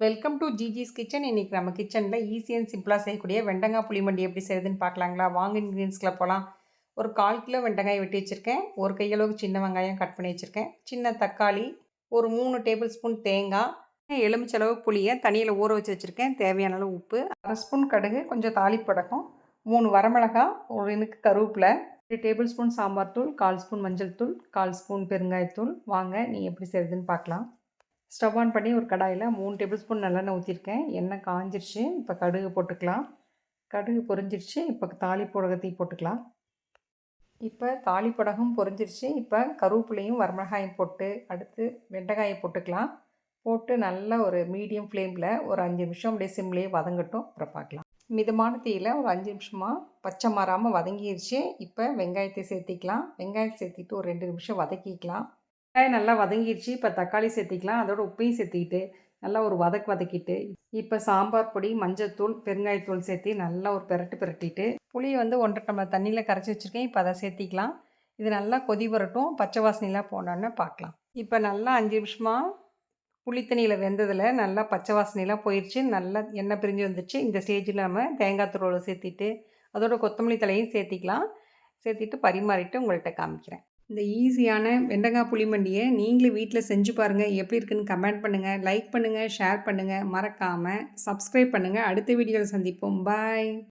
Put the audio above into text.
Welcome to ஜிஜிஸ் kitchen இன்றைக்கி நம்ம கிச்சனில் ஈஸி அண்ட் சிம்பிளாக செய்யக்கூடிய வெண்டங்காய் புளிமண்டி எப்படி செய்யுதுன்னு பார்க்கலாங்களா? வாங்க இன்க்ரீடியன்ஸில் போகலாம் ஒரு கால் கிலோ வெண்டங்காய் வெட்டி வச்சுருக்கேன். ஒரு கையளவுக்கு சின்ன வெங்காயம் கட் பண்ணி வச்சுருக்கேன். சின்ன தக்காளி ஒரு மூணு டேபிள் ஸ்பூன் தேங்காய் எலுமிச்சளவு புளியை தண்ணியில் ஊற வச்சு வச்சுருக்கேன். தேவையான அளவு உப்பு அரை ஸ்பூன் கடுகு கொஞ்சம் தாளிப்படக்கம் மூணு வரமிளகாய் ஒரு எனக்கு கருவேப்பிலை ஒரு டேபிள் ஸ்பூன் சாம்பார் தூள் கால் ஸ்பூன் மஞ்சள் தூள் கால் ஸ்பூன் பெருங்காயத்தூள். வாங்க நீ எப்படி செய்யுதுன்னு பார்க்கலாம். ஸ்டவ் ஆன் பண்ணி ஒரு கடாயில் மூணு டேபிள் ஸ்பூன் நல்லெண்ணெய் ஊற்றிருக்கேன் எண்ணெய் காஞ்சிருச்சு இப்போ கடுகு போட்டுக்கலாம். கடுகு பொரிஞ்சிருச்சு இப்போ தாளிப்புடகத்தை போட்டுக்கலாம். இப்போ தாளிப்புடகம் பொரிஞ்சிருச்சு இப்போ கருவேப்பிலையும் வரமிளகாயும் போட்டு அடுத்து வெண்டைக்காயை போட்டுக்கலாம். போட்டு நல்ல ஒரு மீடியம் ஃப்ளேமில் ஒரு அஞ்சு நிமிஷம் அப்படியே சிம்லேயே வதங்கட்டும் அப்புறம் பார்க்கலாம். மிதமான தீயில் ஒரு அஞ்சு நிமிஷமாக பச்சை மாறாமல் வதங்கிடுச்சு இப்போ வெங்காயத்தை சேர்த்திக்கலாம். வெங்காயத்தை சேர்த்திட்டு ஒரு ரெண்டு நிமிஷம் வதக்கிக்கலாம். வெங்காயம் நல்லா வதங்கிடுச்சு இப்போ தக்காளி சேர்த்திக்கலாம். அதோட உப்பையும் சேர்த்திக்கிட்டு நல்லா ஒரு வதக்கு வதக்கிட்டு இப்போ சாம்பார் பொடி மஞ்சத்தூள் பெருங்காயத்தூள் சேர்த்து நல்லா ஒரு பெரட்டு பெரட்டிட்டு புளியை வந்து ஒன்றரை டம்ளர் தண்ணியில் கரைச்சி வச்சுருக்கேன். இப்போ அதை சேர்த்திக்கலாம். இது நல்லா கொதி வரட்டும். பச்சை வாசனைலாம் போனோன்னு பார்க்கலாம். இப்போ நல்லா அஞ்சு நிமிஷமாக புளித்தண்ணியில் வெந்ததில் நல்லா பச்சை வாசனைலாம் போயிடுச்சு நல்லா எண்ணெய் பிரிஞ்சு வந்துடுச்சு இந்த ஸ்டேஜில் நம்ம தேங்காய் துருவலை சேர்த்திட்டு அதோட கொத்தமல்லி தலையும் சேர்த்திக்கலாம். சேர்த்திட்டு பரிமாறிட்டு உங்கள்கிட்ட காமிக்கிறேன். இந்த ஈஸியான வெண்டைக்காய் புளிமண்டியை நீங்களும் வீட்டில் செஞ்சு பாருங்கள் எப்படி இருக்குன்னு கமெண்ட் பண்ணுங்கள் லைக் பண்ணுங்கள் ஷேர் பண்ணுங்கள் மறக்காமல் சப்ஸ்கிரைப் பண்ணுங்கள் அடுத்த வீடியோவில் சந்திப்போம். பாய்.